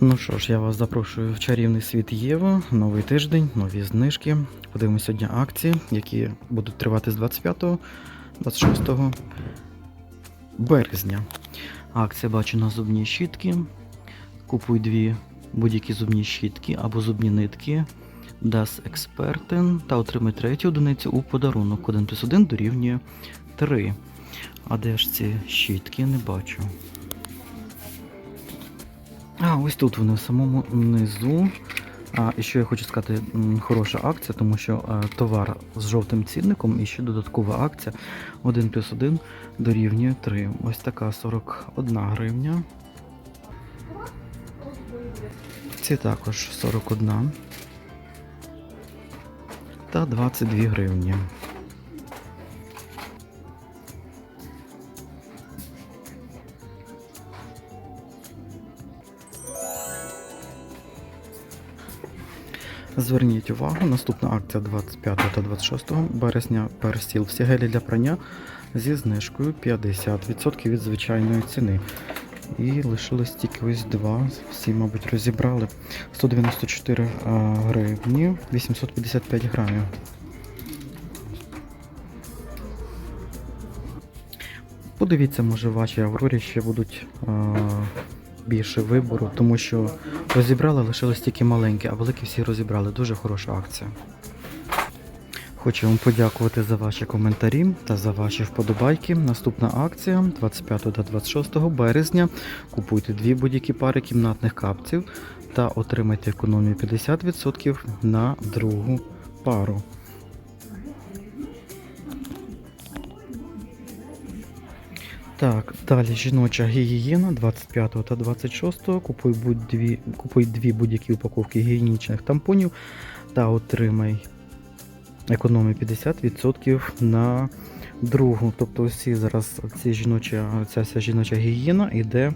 Ну що ж, я вас запрошую в чарівний світ Єва, новий тиждень, нові знижки. Подивимося сьогодні акції, які будуть тривати з 25-26 березня. Акція бачу на зубні щітки. Купуй дві будь-які зубні щітки або зубні нитки. Das Experten та отримай третю одиницю у подарунок. 1 плюс 1 дорівнює 3. А де ж ці щітки? Не бачу. А, ось тут вони в самому низу. А, і що я хочу сказати, хороша акція, тому що товар з жовтим цінником і ще додаткова акція 1 плюс 1 дорівнює 3. Ось така 41 гривня. Ці також 41 та 22 гривні. Зверніть увагу, наступна акція 25 та 26 березня перестіл. Всі гелі для прання зі знижкою 50% від звичайної ціни. І лишилось тільки ось два. Всі, мабуть, розібрали. 194 гривні, 855 грамів. Подивіться, може, в вашій Аврорі ще будуть а, більше вибору, тому що розібрали, лишилось тільки маленькі, а великі всі розібрали. Дуже хороша акція. Хочу вам подякувати за ваші коментарі та за ваші вподобайки. Наступна акція 25 та 26 березня. Купуйте дві будь-які пари кімнатних капців та отримайте економію 50% на другу пару. Так, далі жіноча гігієна 25 та 26. Купуй, будь-дві, купуй дві будь-які упаковки гігієнічних тампонів та отримай економію 50% на другу. Тобто усі зараз ці жіноча, ця вся жіноча гігієна йде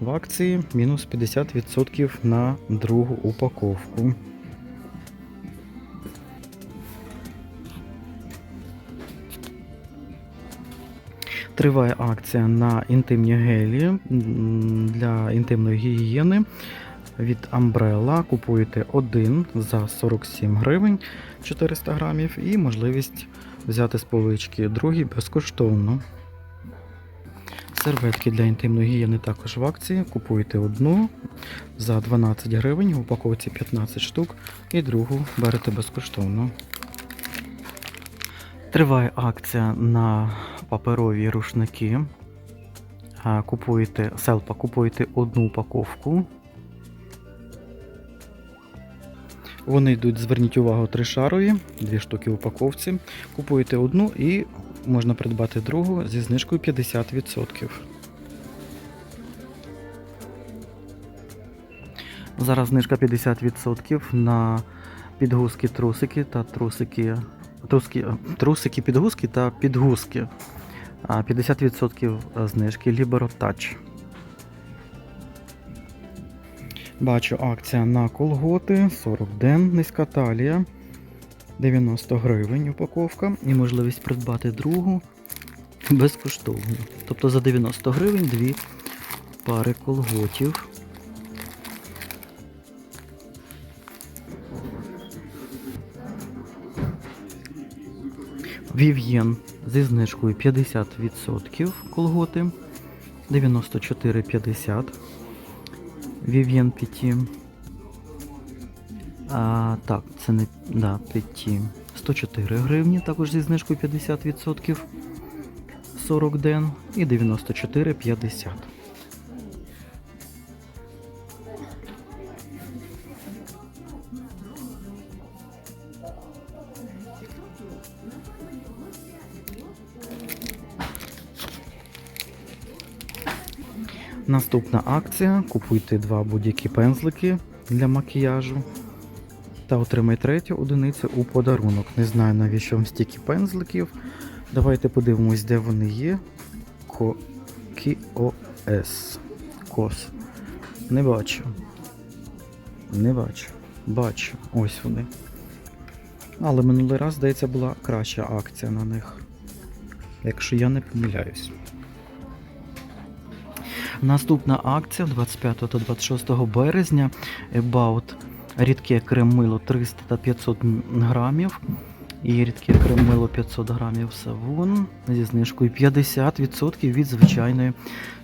в акції мінус 50% на другу упаковку. Триває акція на інтимні гелі для інтимної гігієни від Umbrella. Купуєте один за 47 гривень 400 грамів і можливість взяти з полички другий безкоштовно. Серветки для інтимної гігієни також в акції. Купуєте одну за 12 гривень, в упаковці 15 штук, і другу берете безкоштовно. Триває акція на паперові рушники. Купуєте селпа, купуєте одну упаковку. Вони йдуть, зверніть увагу, тришарові, дві штуки в упаковці. Купуєте одну і можна придбати другу зі знижкою 50%. Зараз знижка 50% на підгузки, трусики та трусики. Труски, трусики, підгузки та підгузки. А, 50% знижки Libero Touch. Бачу акція на колготи 40 ден, низька талія. 90 гривень упаковка і можливість придбати другу безкоштовно. Тобто за 90 гривень дві пари колготів. Вів'єн зі знижкою 50% колготи 94,50. Вів'єн Піті. А, так, це не да, Піті. 104 гривні, також зі знижкою 50%. 40 ден і 94,50. Наступна акція. Купуйте два будь-які пензлики для макіяжу та отримай третю одиницю у подарунок. Не знаю навіщо вам стільки пензликів. Давайте подивимось, де вони є. Ко... Кіос. Кос. Не бачу. Не бачу. Бачу. Ось вони. Але минулий раз, здається, була краща акція на них. Якщо я не помиляюсь. Наступна акція 25 та 26 березня. About рідке крем-мило 300 та 500 грамів. І рідке крем-мило 500 грамів савун зі знижкою 50% від звичайної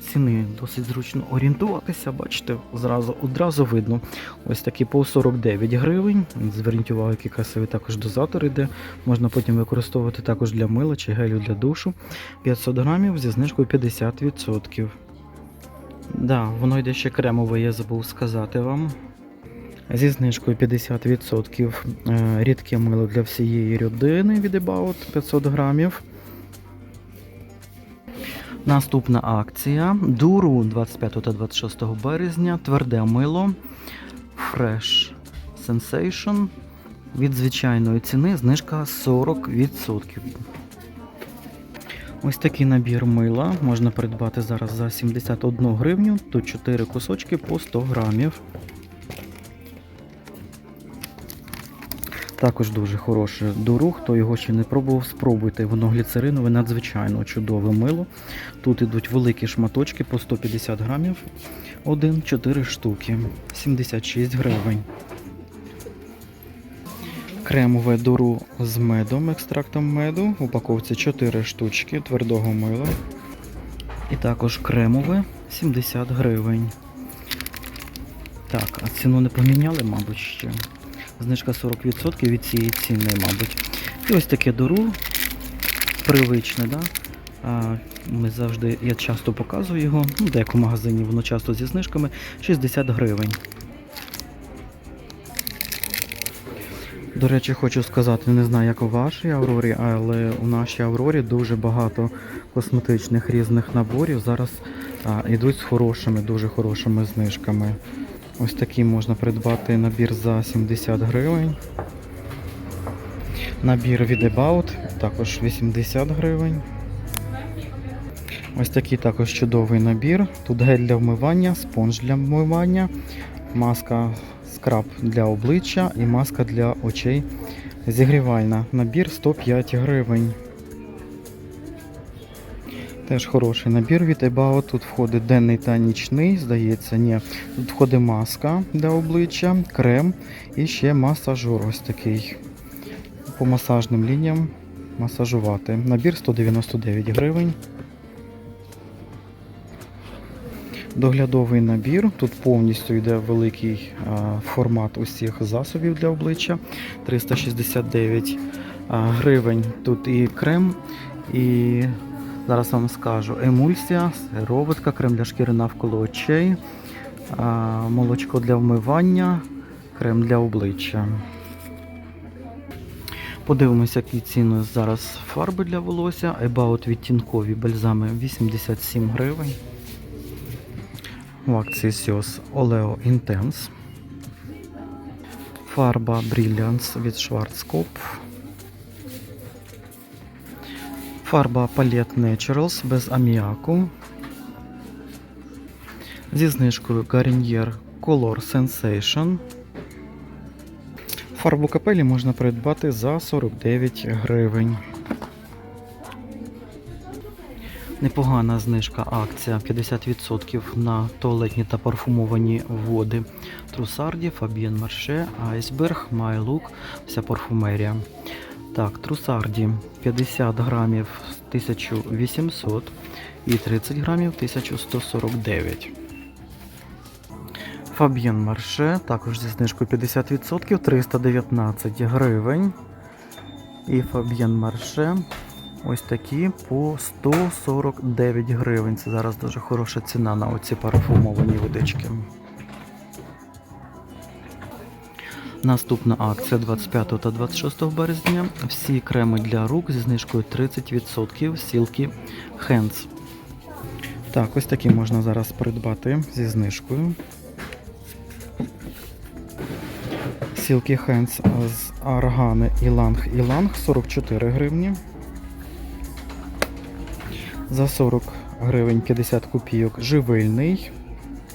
ціни. Досить зручно орієнтуватися, бачите, зразу одразу видно. Ось такі по 49 гривень. Зверніть увагу, який красивий також дозатор іде. Можна потім використовувати також для мила чи гелю для душу. 500 грамів зі знижкою 50%. Да, воно йде ще кремове, я забув сказати вам. Зі знижкою 50% е, рідке мило для всієї родини від About 500 грамів. Наступна акція. Дуру 25 та 26 березня. Тверде мило Fresh Sensation. Від звичайної ціни знижка 40%. Ось такий набір мила можна придбати зараз за 71 гривню. Тут 4 кусочки по 100 грамів. Також дуже хороше дуру. Хто його ще не пробував, спробуйте. Воно гліцеринове, надзвичайно чудове мило. Тут ідуть великі шматочки по 150 грамів. Один, 4 штуки. 76 гривень. Кремове дуру з медом, екстрактом меду. В упаковці 4 штучки твердого мила. І також кремове 70 гривень. Так, а ціну не поміняли, мабуть, ще. Знижка 40% від цієї ціни, мабуть. І ось таке дуру привичне, да? Ми завжди, я часто показую його, ну, де як у магазині, воно часто зі знижками 60 гривень. До речі, хочу сказати, не знаю, як у вашій Аврорі, але у нашій Аврорі дуже багато косметичних різних наборів зараз а, йдуть з хорошими, дуже хорошими знижками. Ось такий можна придбати набір за 70 гривень. Набір від About також 80 гривень. Ось такий також чудовий набір. Тут гель для вмивання, спонж для вмивання, маска скраб для обличчя і маска для очей зігрівальна. Набір 105 гривень. Теж хороший набір від About. Тут входить денний та нічний, здається, ні. Тут входить маска для обличчя, крем і ще масажер ось такий. По масажним лініям масажувати. Набір 199 гривень. Доглядовий набір. Тут повністю йде великий формат усіх засобів для обличчя. 369 гривень. Тут і крем, і зараз вам скажу емульсія, сироватка, крем для шкіри навколо очей, молочко для вмивання, крем для обличчя. Подивимося, які ціни зараз фарби для волосся. About відтінкові бальзами 87 гривень. В акції Sios Oleo Intense. Фарба Brilliance від Schwarzkopf. Фарба Palette Naturals без аміаку. Зі знижкою Garnier Color Sensation. Фарбу капелі можна придбати за 49 гривень. Непогана знижка акція 50% на туалетні та парфумовані води. Трусарді, Фабіен Марше, Айсберг, Майлук, вся парфумерія. Так, Трусарді 50 грамів 1800 і 30 грамів 1149. Фаб'єн Марше, також зі знижкою 50%, 319 гривень. І Фаб'єн Марше ось такі по 149 гривень. Це зараз дуже хороша ціна на оці парфумовані водички. Наступна акція 25 та 26 березня. Всі креми для рук зі знижкою 30% сілки Hands. Так, ось такі можна зараз придбати зі знижкою. Сілки Hands з Аргани Іланг Іланг 44 гривні. За 40 гривень 50 копійок живильний.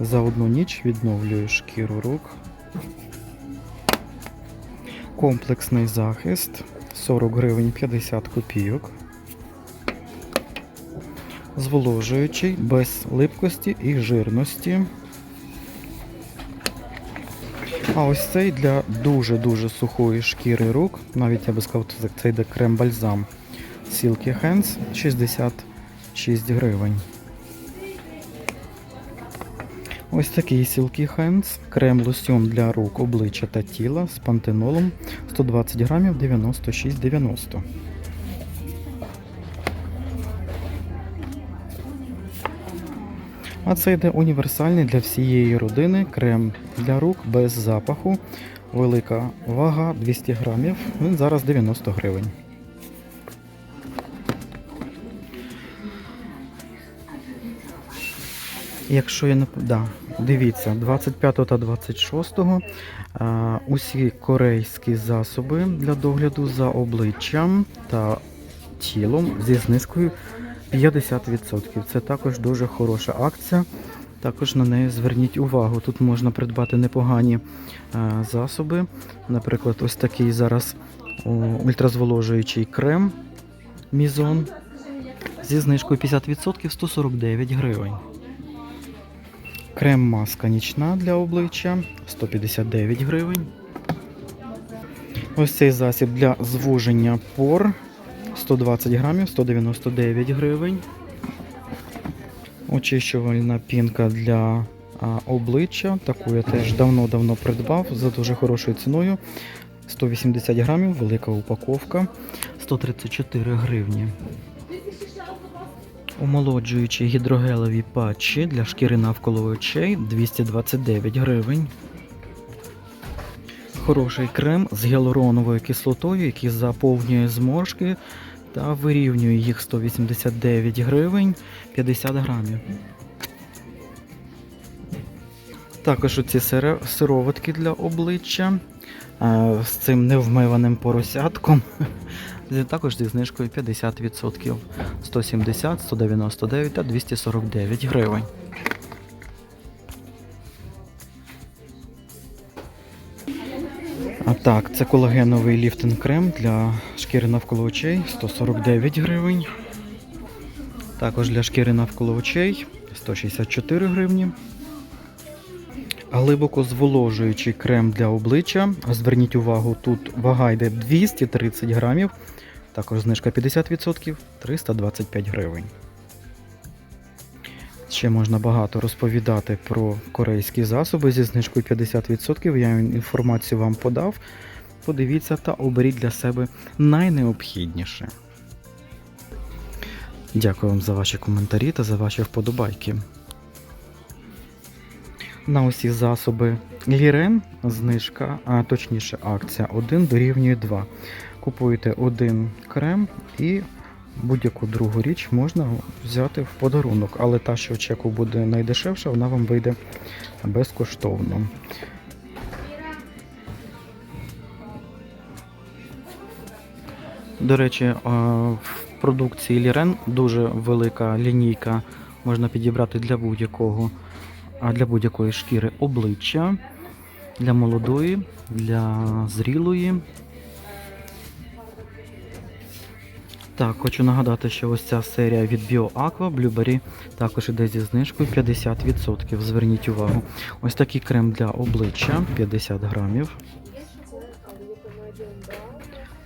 За одну ніч відновлює шкіру рук. Комплексний захист 40 гривень 50 копійок. зволожуючий, без липкості і жирності. А ось цей для дуже-дуже сухої шкіри рук, навіть я би сказав, це- йде крем-бальзам Silky Hands 66 гривень. Ось такий Silky Hands, крем-лосьон для рук, обличчя та тіла з пантенолом 120 грамів 96,90. А це йде універсальний для всієї родини крем для рук без запаху. Велика вага 200 грамів. Він зараз 90 гривень. Якщо я не да, дивіться, 25 та 26 а, усі корейські засоби для догляду за обличчям та тілом зі знижкою 50%. Це також дуже хороша акція. Також на неї зверніть увагу. Тут можна придбати непогані е, засоби. Наприклад, ось такий зараз о, ультразволожуючий крем Мізон зі знижкою 50% 149 гривень. Крем-маска нічна для обличчя 159 гривень. Ось цей засіб для звуження пор 120 грамів 199 гривень. Очищувальна пінка для а, обличчя. Таку я теж давно-давно придбав за дуже хорошою ціною. 180 грамів, велика упаковка. 134 гривні. Омолоджуючі гідрогелеві патчі для шкіри навколо очей 229 гривень. Хороший крем з гіалуроновою кислотою, який заповнює зморшки та вирівнює їх 189 гривень 50 грамів. Також оці сироватки для обличчя е, з цим невмиваним поросятком. З- Також зі знижкою 50%. 170, 199 та 249 гривень. А так, це колагеновий ліфтинг крем для шкіри навколо очей 149 гривень. Також для шкіри навколо очей 164 гривні. Глибоко зволожуючий крем для обличчя. Зверніть увагу, тут вага йде 230 грамів. Також знижка 50%, 325 гривень. Ще можна багато розповідати про корейські засоби зі знижкою 50%. Я інформацію вам подав. Подивіться та оберіть для себе найнеобхідніше. Дякую вам за ваші коментарі та за ваші вподобайки. На усі засоби Лірен знижка, а точніше акція 1 дорівнює 2. Купуєте один крем і будь-яку другу річ можна взяти в подарунок, але та, що чеку буде найдешевша, вона вам вийде безкоштовно. До речі, в продукції Лірен дуже велика лінійка можна підібрати для будь-якого, а для будь-якої шкіри обличчя, для молодої, для зрілої. Так, хочу нагадати, що ось ця серія від BioAqua Blueberry також іде зі знижкою 50%. Зверніть увагу. Ось такий крем для обличчя 50 грамів.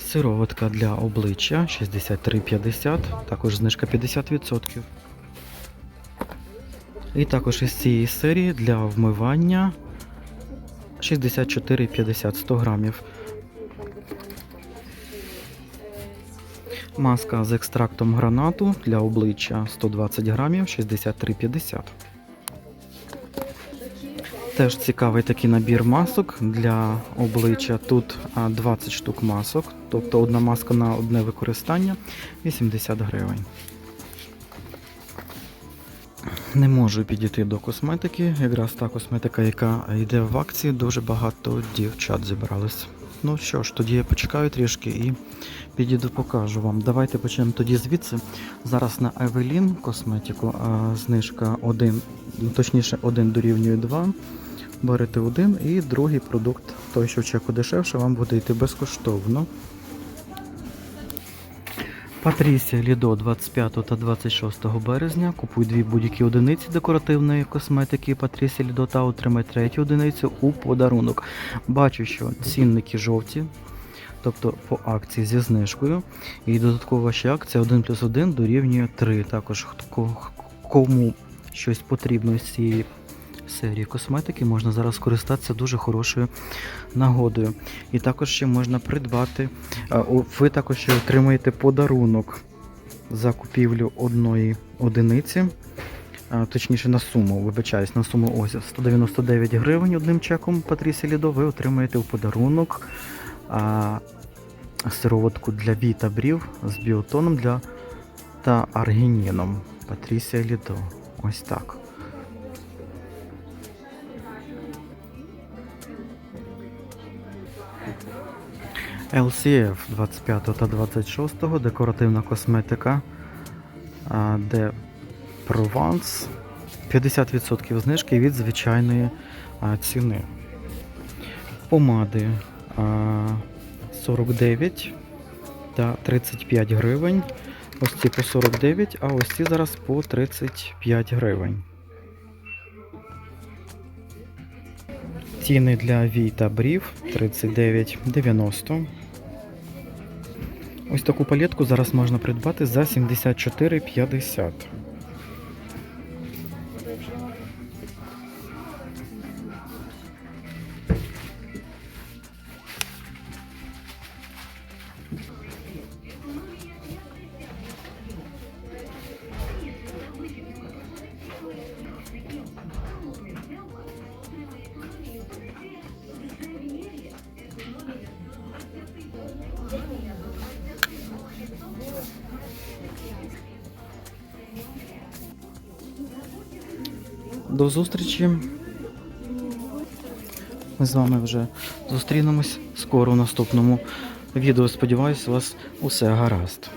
Сироватка для обличчя 63,50, також знижка 50%. І також із цієї серії для вмивання 64,50 100 грамів. Маска з екстрактом гранату для обличчя 120 грамів 63,50. Теж цікавий такий набір масок для обличчя. Тут 20 штук масок, тобто одна маска на одне використання 80 гривень. Не можу підійти до косметики. Якраз та косметика, яка йде в акції, дуже багато дівчат зібралось. Ну що ж, тоді я почекаю трішки і підійду покажу вам. Давайте почнемо тоді звідси. Зараз на Evelyn косметику знижка 1, ну, точніше 1 дорівнює 2. Берете один і другий продукт, той, що в чеку дешевше, вам буде йти безкоштовно. Патрісія Лідо 25 та 26 березня. Купуй дві будь-які одиниці декоративної косметики Патрісія Лідо та отримай третю одиницю у подарунок. Бачу, що цінники жовті, тобто по акції зі знижкою. І додаткова ще акція 1 плюс 1 дорівнює 3. Також кому щось потрібно з цієї серії косметики, можна зараз скористатися дуже хорошою нагодою. І також ще можна придбати. Ви також ще отримаєте подарунок за купівлю одної одиниці. Точніше на суму, вибачаюсь, на суму ось 199 гривень одним чеком Патрісі Лідо ви отримаєте у подарунок а, сироватку для брів з біотоном для та аргініном. Патрісія Лідо. Ось так. LCF 25 та 26 декоративна косметика, де Provence 50% знижки від звичайної ціни. Помади 49 та 35 гривень. Ось ці по 49, а ось ці зараз по 35 гривень. Ціни для вій та брів 39,90. Ось таку палетку зараз можна придбати за 74,50. До зустрічі. Ми з вами вже зустрінемось скоро в наступному відео. Сподіваюсь, у вас усе гаразд.